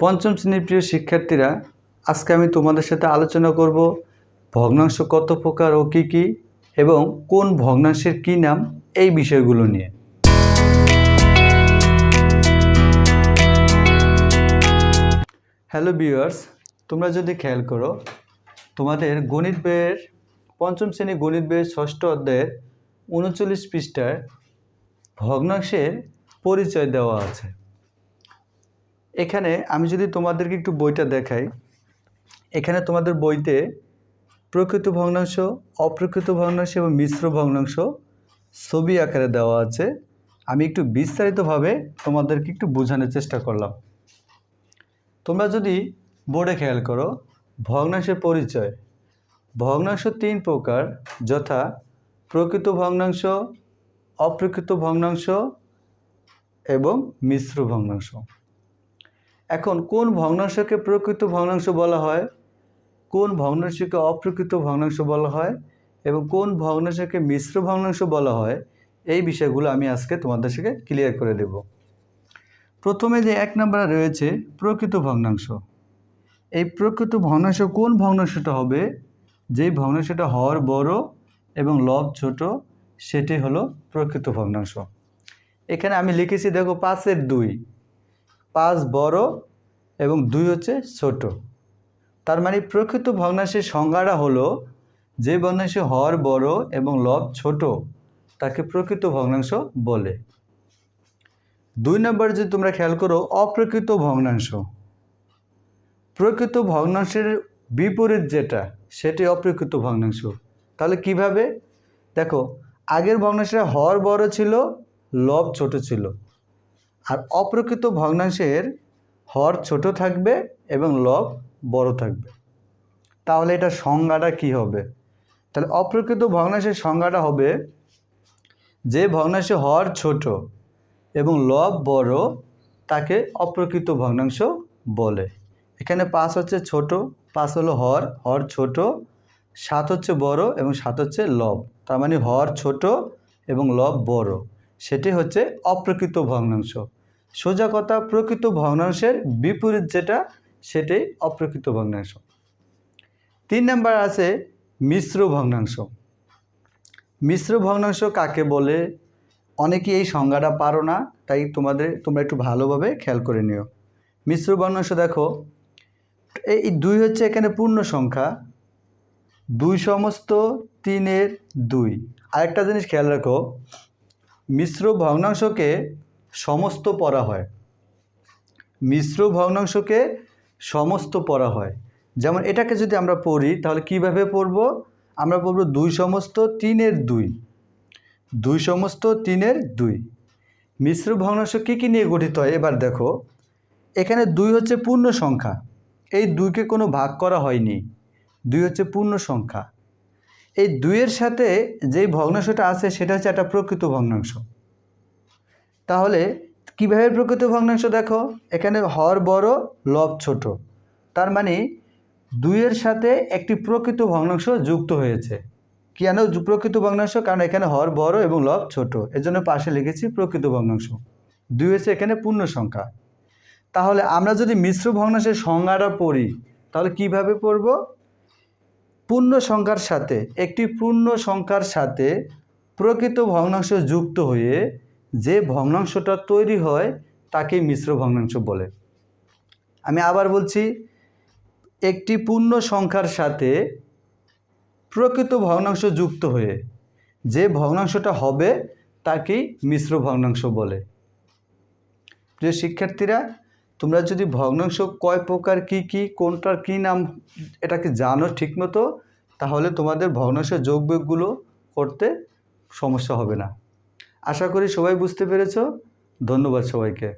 পঞ্চম শ্রেণির প্রিয় শিক্ষার্থীরা, আজকে আমি তোমাদের সাথে আলোচনা করব ভগ্নাংশ কত প্রকার ও কী কী এবং কোন ভগ্নাংশের কী নাম এই বিষয়গুলো নিয়ে। হ্যালো ভিউয়ার্স তোমরা যদি খেয়াল করো, তোমাদের গণিত বইয়ের পঞ্চম শ্রেণি গণিত বইয়ের ষষ্ঠ অধ্যায়ের উনচল্লিশ পৃষ্ঠায় ভগ্নাংশের পরিচয় দেওয়া আছে। এখানে আমি যদি তোমাদেরকে একটু বইটা দেখাই, এখানে তোমাদের বইতে প্রকৃত ভগ্নাংশ, অপ্রকৃত ভগ্নাংশ এবং মিশ্র ভগ্নাংশ ছবি আকারে দেওয়া আছে। আমি একটু বিস্তারিতভাবে তোমাদেরকে একটু বোঝানোর চেষ্টা করলাম। তোমরা যদি বোর্ডে খেয়াল করো, ভগ্নাংশের পরিচয়। ভগ্নাংশ তিন প্রকার, যথা প্রকৃত ভগ্নাংশ, অপ্রকৃত ভগ্নাংশ এবং মিশ্র ভগ্নাংশ। এখন কোন ভগ্নাংশকে প্রকৃত ভগ্নাংশ বলা হয়? কোন ভগ্নাংশকে অপ্রকৃত ভগ্নাংশ বলা হয়? এবং কোন ভগ্নাংশকে মিশ্র ভগ্নাংশ বলা হয়? এই বিষয়গুলো আমি আজকে তোমাদের সাথে ক্লিয়ার করে দেব। প্রথমে যে এক নম্বরে রয়েছে, প্রকৃত ভগ্নাংশ। এই প্রকৃত ভগ্নাংশ কোন ভগ্নাংশটা হবে? যেই ভগ্নাংশটা হর বড় এবং লব ছোট সেটি হলো প্রকৃত ভগ্নাংশ। এখানে আমি লিখেছি, দেখো, পাঁচের দুই। পাঁচ বড় এবং দুই হচ্ছে ছোট। তার মানে প্রকৃত ভগ্নাংশের সংজ্ঞাটা হলো, যে ভগ্নাংশে হর বড় এবং লব ছোট, তাকে প্রকৃত ভগ্নাংশ বলে। দুই নম্বর যদি তোমরা খেয়াল করো, অপ্রকৃত ভগ্নাংশ। প্রকৃত ভগ্নাংশের বিপরীত যেটা, সেটি অপ্রকৃত ভগ্নাংশ। তাহলে কীভাবে? দেখো, আগের ভগ্নাংশে হর বড় ছিল, লব ছোট ছিল। আর অপ্রকৃত ভগ্নাংশের হর ছোট থাকবে এবং লব বড় থাকবে। তাহলে এটা সংজ্ঞাটা কি হবে? তাহলে অপ্রকৃত ভগ্নাংশের সংজ্ঞাটা হবে যে ভগ্নাংশে হর ছোট এবং লব বড়, তাকে অপ্রকৃত ভগ্নাংশ বলে। এখানে পাঁচ হচ্ছে ছোট, পাঁচ হলো হর হর ছোট, সাত হচ্ছে বড় এবং সাত হচ্ছে লব। তার মানে হর ছোট এবং লব বড়। সেটি হচ্ছে অপ্রকৃত ভগ্নাংশ। সোজা কথা, প্রকৃত ভগ্নাংশের বিপরীত যেটা, সেটাই অপ্রকৃত ভগ্নাংশ। তিন নাম্বার আছে মিশ্র ভগ্নাংশ। মিশ্র ভগ্নাংশ কাকে বলে? অনেকেই এই সংজ্ঞাটা পারো না, তাই তোমাদের, তোমরা একটু ভালোভাবে খেয়াল করে নিও। মিশ্র ভগ্নাংশ দেখো, এই দুই হচ্ছে এখানে পূর্ণ সংখ্যা। দুই সমস্ত তিনের দুই। আরেকটা জিনিস খেয়াল রাখো, মিশ্র ভগ্নাংশকে সমস্ত পড়া হয়। মিশ্র ভগ্নাংশকে সমস্ত পড়া হয়। যেমন এটাকে যদি আমরা পড়ি, তাহলে কীভাবে পড়ব? আমরা পড়ব দুই সমস্ত তিনের দুই। দুই সমস্ত তিনের দুই। মিশ্র ভগ্নাংশ কী কী নিয়ে গঠিত হয়? এবার দেখো, এখানে দুই হচ্ছে পূর্ণ সংখ্যা। এই দুইকে কোনো ভাগ করা হয়নি। দুই হচ্ছে পূর্ণ সংখ্যা। এই দুইয়ের সাথে যেই ভগ্নাংশটা আছে, সেটা হচ্ছে একটা প্রকৃত ভগ্নাংশ। তাহলে কীভাবে প্রকৃত ভগ্নাংশ দেখো? এখানে হর বড়, লব ছোট। তার মানে দুইয়ের সাথে একটি প্রকৃত ভগ্নাংশ যুক্ত হয়েছে। কেন প্রকৃত ভগ্নাংশ, কারণ এখানে হর বড় এবং লব ছোট। এজন্য পাশে লিখেছি প্রকৃত ভগ্নাংশ। দুই হচ্ছে এখানে পূর্ণ সংখ্যা। তাহলে আমরা যদি মিশ্র ভগ্নাংশের সংজ্ঞাটা পড়ি, তাহলে কীভাবে পড়ব? পূর্ণ সংখ্যার সাথে, একটি পূর্ণ সংখ্যার সাথে প্রকৃত ভগ্নাংশ যুক্ত হয়ে যে ভগ্নাংশটা তৈরি হয় তাকে মিশ্র ভগ্নাংশ বলে। আমি আবার বলছি, একটি পূর্ণ সংখ্যার সাথে প্রকৃত ভগ্নাংশ যুক্ত হয়ে, যে ভগ্নাংশটা হবে, তাকেই মিশ্র ভগ্নাংশ বলে। প্রিয় শিক্ষার্থীরা, তোমরা যদি ভগ্নাংশ কয় প্রকার, কি কি, কোনটার কি নাম, এটাকে জানো ঠিকমতো, তাহলে তোমাদের ভগ্নাংশ যোগ বিয়োগগুলো করতে সমস্যা হবে না। আশা করি সবাই বুঝতে পেরেছ। ধন্যবাদ সবাইকে।